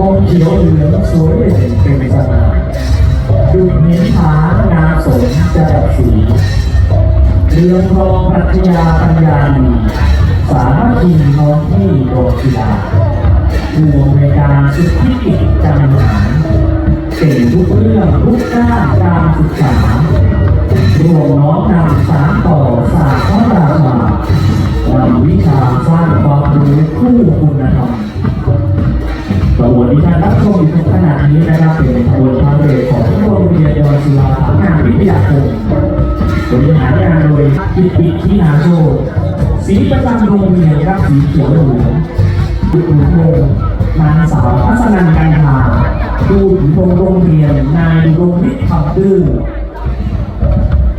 วงเขียวเหลืองสวยเด่นเป็นสง่าดูหินผางามสมจะดับสีเรืองรองปรัชญาปัญญาสามัคคีน้อนที่โดดทีฬาผู้ในการสุดที่จจำหนานเก่งทุกเรื่องทุกด้านการศึกษารวมน้อมนำสารต่อสาสตร์พระราชานำวิชาสร้างความรู้คู่คุณธรรม รับชมอยู่ในขณะนี้นะครับเป็นขบวนพาเหรดของโรงเรียนเยาวศิลาฐานงานวิทยาคมบริหารงานโดยกิติที่นาโชสีประจำโรงเรียนครับสีเขียวเหลืองดูถึงวงนางสาวพัฒนันกันทาดูถึงโรงเรียนนายดวงฤทธิ์ขับดื้อ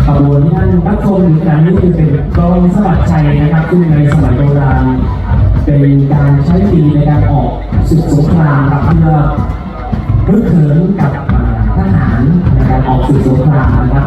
ขบวนที่ท่านรับชมอยู่ขณะนี้คือเป็นกองสลัดชัยนะครับซึ่งในสมัยโบราณ เป็นการใช้ปีในการออกศึกสงครามเพื่อรึกถึงกับทหารในการออกสู่สงครามนะครับ